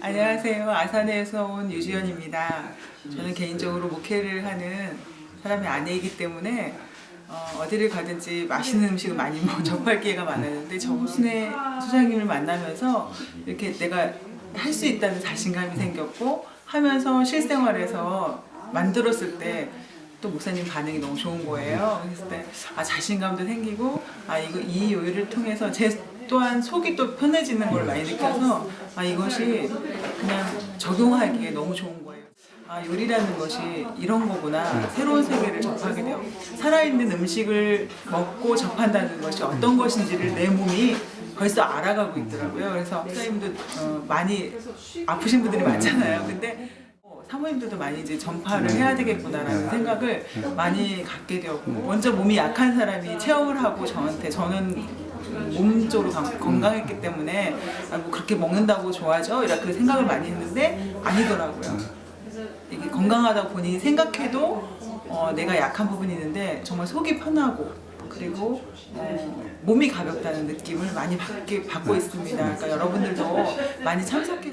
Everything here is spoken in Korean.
안녕하세요. 아산에서 온 유지연입니다. 저는 개인적으로 목회를 하는 사람의 아내이기 때문에 어, 디를 가든지 맛있는 음식을 많이 뭐 접할 기회가 많았는데 정순애 소장님을 만나면서 이렇게 내가 할 수 있다는 자신감이 생겼고 하면서 실생활에서 만들었을 때 또 목사님 반응이 너무 좋은 거예요. 그랬을 때 아 자신감도 생기고 아 이거 이 요리를 통해서 제 또한 속이 또 편해지는 걸 많이 느껴서 아 이것이 그냥 적용하기에 너무 좋은 거예요. 아 요리라는 것이 이런 거구나 새로운 세계를 접하게 돼요. 살아있는 음식을 먹고 접한다는 것이 어떤 것인지를 내 몸이 벌써 알아가고 있더라고요. 그래서 목사님도 어, 많이 아프신 분들이 많잖아요. 근데 어, 사모님들도 많이 이제 전파를 해야 되겠구나라는 생각을 많이 갖게 되었고 먼저 몸이 약한 사람이 체험을 하고 저한테 저는 몸적으로 강- 건강했기 때문에 아, 뭐 그렇게 먹는다고 좋아져 이렇게 생각을 많이 했는데 아니더라고요. 이게 건강하다고 본인이 생각해도 어, 내가 약한 부분이 있는데 정말 속이 편하고 그리고 어, 몸이 가볍다는 느낌을 많이 받게, 받고 있습니다. 그러니까 여러분들도 많이 참석해서